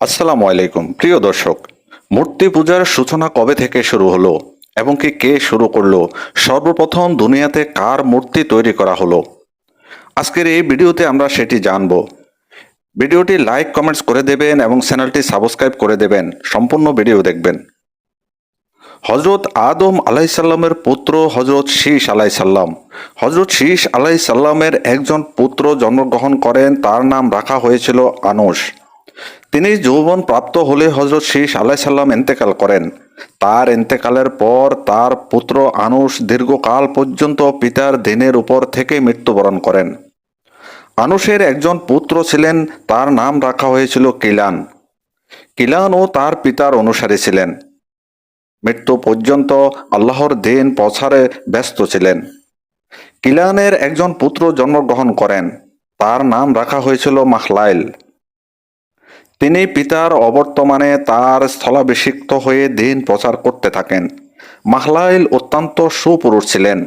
আসসালামু আলাইকুম। প্রিয় দর্শক, মূর্তি পূজার সূচনা কবে থেকে শুরু হলো এবং কি কে শুরু করল? সর্বপ্রথম দুনিয়াতে কার মূর্তি তৈরি করা হলো? আজকের এই ভিডিওতে আমরা সেটি জানব। ভিডিওটি লাইক, কমেন্টস করে দেবেন এবং চ্যানেলটি সাবস্ক্রাইব করে দেবেন। সম্পূর্ণ ভিডিও দেখবেন। হজরত আদম আলাইসাল্লামের পুত্র হজরত শীষ আলাইসাল্লাম হজরত শীষ আলাইসাল্লামের একজন পুত্র জন্মগ্রহণ করেন, তার নাম রাখা হয়েছিল আনুষ তিনি যৌবন প্রাপ্ত হলে হজরত শীষ আলাইসাল্লাম এন্তেকাল করেন। তার এন্তেকালের পর তার পুত্র আনুষ দীর্ঘকাল পর্যন্ত পিতার দিনের উপর থেকে মৃত্যুবরণ করেন। আনুষের একজন পুত্র ছিলেন, তার নাম রাখা হয়েছিল কিলান। কিলানও তার পিতার অনুসারী ছিলেন। মৃত্যু পর্যন্ত আল্লাহর দিন প্রচারে ব্যস্ত ছিলেন। কিলানের একজন পুত্র জন্মগ্রহণ করেন। তার নাম রাখা হয়েছিল মাখলাইল তিনি পিতার অবর্তমানে তার স্থলাভিষিক্ত হয়ে দিন প্রচার করতে থাকেন। মাহলাইল অত্যন্ত সুপুরুষ ছিলেন।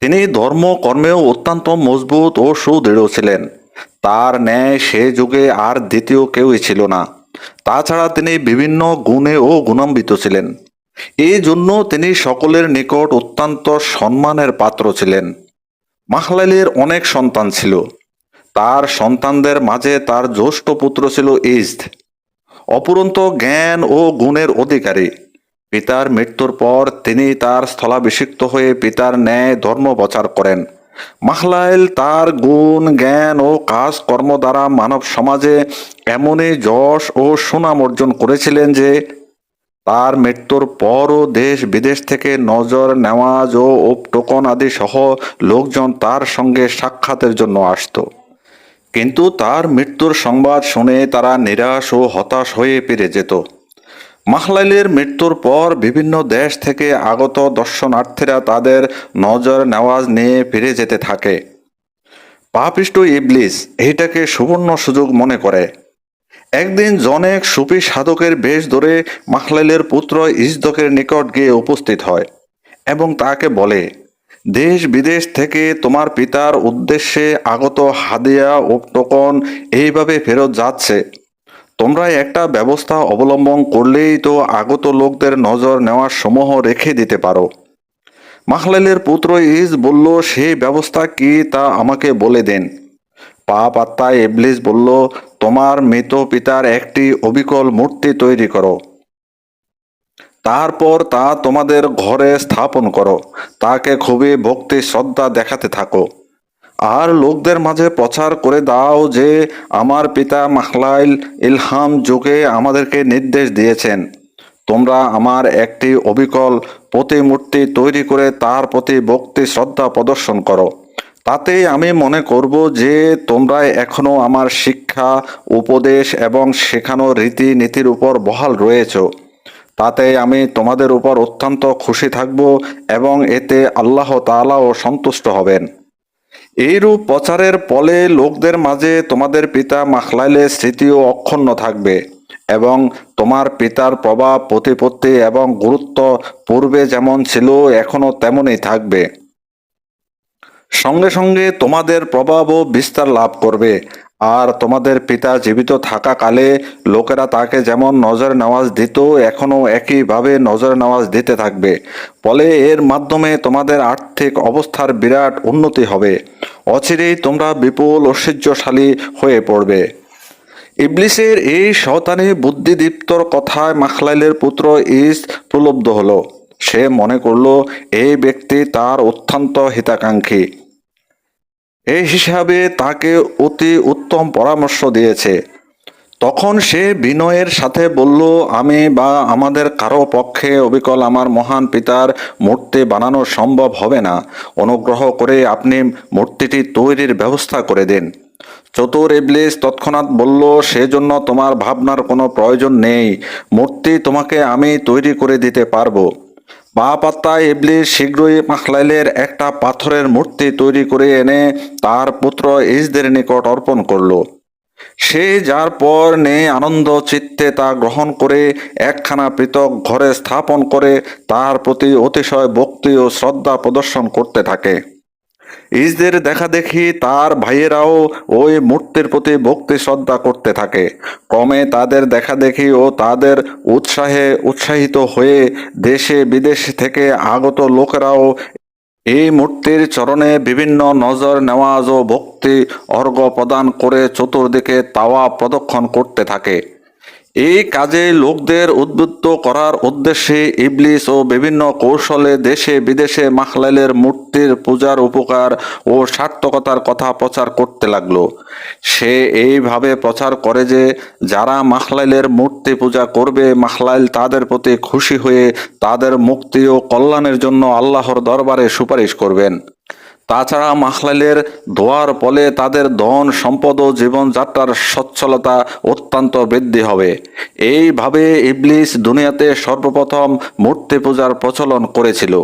তিনি ধর্ম কর্মেও অত্যন্ত মজবুত ও সুদৃঢ় ছিলেন। তার ন্যায় সে যুগে আর দ্বিতীয় কেউই ছিল না। তাছাড়া তিনি বিভিন্ন গুণে ও গুণান্বিত ছিলেন। এই জন্য তিনি সকলের নিকট অত্যন্ত সম্মানের পাত্র ছিলেন। মাহলাইলের অনেক সন্তান ছিল। তার সন্তানদের মাঝে তার জ্যেষ্ঠ পুত্র ছিল ইজদ, অপুরন্ত জ্ঞান ও গুণের অধিকারী। পিতার মৃত্যুর পর তিনি তার স্থলাভিষিক্ত হয়ে পিতার ন্যায় ধর্ম প্রচার করেন। মাহলাইল তার গুণ, জ্ঞান ও কাজ কর্ম দ্বারা মানব সমাজে এমনই যশ ও সুনাম অর্জন করেছিলেন যে তার মৃত্যুর পরও দেশ বিদেশ থেকে নজর, নেওয়াজ ও টোকন আদি সহ লোকজন তার সঙ্গে সাক্ষাতের জন্য আসতো। কিন্তু তার মৃত্যুর সংবাদ শুনে তারা নিরাশ ও হতাশ হয়ে পেরে যেত। মাহলাইলের মৃত্যুর পর বিভিন্ন দেশ থেকে আগত দর্শনার্থীরা তাদের নজর নেওয়াজ নিয়ে ফিরে যেতে থাকে। পাপিষ্ট ইবলিস এইটাকে সুবর্ণ সুযোগ মনে করে। একদিন জনেক সুফি সাধকের বেশ ধরে মাহলাইলের পুত্র ইজদকের নিকট গিয়ে উপস্থিত হয় এবং তাকে বলে দেশ বিদেশ থেকে তোমার পিতার উদ্দেশ্যে আগত হাদিয়া ও টোকন এইভাবে ফেরত যাচ্ছে। তোমরা একটা ব্যবস্থা অবলম্বন করলেই তো আগত লোকদের নজর নেওয়ার সমূহ রেখে দিতে পারো। মাহলাইলের পুত্র ইজ বলল সেই ব্যবস্থা কি তা আমাকে বলে দেন। পা পাত্তায় এবলিস বলল, তোমার মৃত পিতার একটি অবিকল মূর্তি তৈরি করো। তারপর তা তোমাদের ঘরে স্থাপন করো। তাকে খুবই ভক্তি, শ্রদ্ধা দেখাতে থাকো। আর লোকদের মাঝে প্রচার করে দাও যে আমার পিতা মাহলাইল ইলহাম যুগে আমাদেরকে নির্দেশ দিয়েছেন। তোমরা আমার একটি অবিকল প্রতিমূর্তি তৈরি করে তার প্রতি ভক্তি, শ্রদ্ধা প্রদর্শন করো। তাতে আমি মনে করব যে তোমরা এখনও আমার শিক্ষা, উপদেশ এবং শেখানো রীতি নীতির উপর বহাল রয়েছো। তাতে আমি তোমাদের উপর অত্যন্ত খুশি থাকব এবং এতে আল্লাহ তাআলাও সন্তুষ্ট হবেন। এইরূপ প্রচারের ফলে লোকদের মাঝে তোমাদের পিতা মাখলাইলের স্মৃতিও অক্ষুণ্ণ থাকবে এবং তোমার পিতার প্রভাব, প্রতিপত্তি এবং গুরুত্ব পূর্বে যেমন ছিল, এখনও তেমনই থাকবে। সঙ্গে সঙ্গে তোমাদের প্রভাবও বিস্তার লাভ করবে। আর তোমাদের পিতা জীবিত থাকাকালে লোকেরা তাকে যেমন নজর নামাজ দিত এখনও একইভাবে নজর নামাজ দিতে থাকবে। ফলে এর মাধ্যমে তোমাদের আর্থিক অবস্থার বিরাট উন্নতি হবে। অচিরেই তোমরা বিপুল ঐশ্বর্যশালী হয়ে পড়বে। ইবলিসের এই শতানি বুদ্ধিদীপ্তর কথায় মাখলাইলের পুত্র ইস প্রলব্ধ হলো। সে মনে করল, এই ব্যক্তি তার অত্যন্ত হিতাকাঙ্ক্ষী। এই হিসাবে তাকে অতি উত্তম পরামর্শ দিয়েছে। তখন সে বিনয়ের সাথে বলল, আমি বা আমাদের কারও পক্ষে অবিকল আমার মহান পিতার মূর্তি বানানো সম্ভব হবে না। অনুগ্রহ করে আপনি মূর্তিটি তৈরির ব্যবস্থা করে দিন। চতুর ইবলিস তৎক্ষণাৎ বলল, সেজন্য তোমার ভাবনার কোনো প্রয়োজন নেই। মূর্তি তোমাকে আমি তৈরি করে দিতে পারব। পা পাত্তায় এবলি শীঘ্রই মাখলাইলের একটা পাথরের মূর্তি তৈরি করে এনে তার পুত্র ইসদের নিকট অর্পণ করল। সে যার পর নে আনন্দ চিত্তে তা গ্রহণ করে একখানা পৃথক ঘরে স্থাপন করে তার প্রতি অতিশয় ভক্তি ও শ্রদ্ধা প্রদর্শন করতে থাকে। ইসদের দেখা দেখি তার ভাইয়েরাও ওই মূর্তির প্রতি ভক্তি শ্রদ্ধা করতে থাকে। ক্রমে তাদের দেখা দেখি ও তাদের উৎসাহে উৎসাহিত হয়ে দেশে বিদেশ থেকে আগত লোকেরাও এই মূর্তির চরণে বিভিন্ন নজর, নেওয়াজ ও ভক্তি অর্ঘ প্রদান করে চতুর্দিকে তাওয়া প্রদক্ষণ করতে থাকে। এই কাজে লোকদের উদ্বুদ্ধ করার উদ্দেশ্যে ইবলিস ও বিভিন্ন কৌশলে দেশে বিদেশে মাখলাইলের মূর্তির পূজার উপকার ও সার্থকতার কথা প্রচার করতে লাগল। সে এইভাবে প্রচার করে যে যারা মাখলাইলের মূর্তি পূজা করবে মাখলাইল তাদের প্রতি খুশি হয়ে তাদের মুক্তি ও কল্যাণের জন্য আল্লাহর দরবারে সুপারিশ করবেন। তাছাড়া মাখলাইলের ধোয়ার ফলে তাদের ধন, সম্পদ ও জীবনযাত্রার সচ্ছলতা অত্যন্ত বৃদ্ধি হবে। এইভাবে ইবলিস দুনিয়াতে সর্বপ্রথম মূর্তি পূজার প্রচলন করেছিল।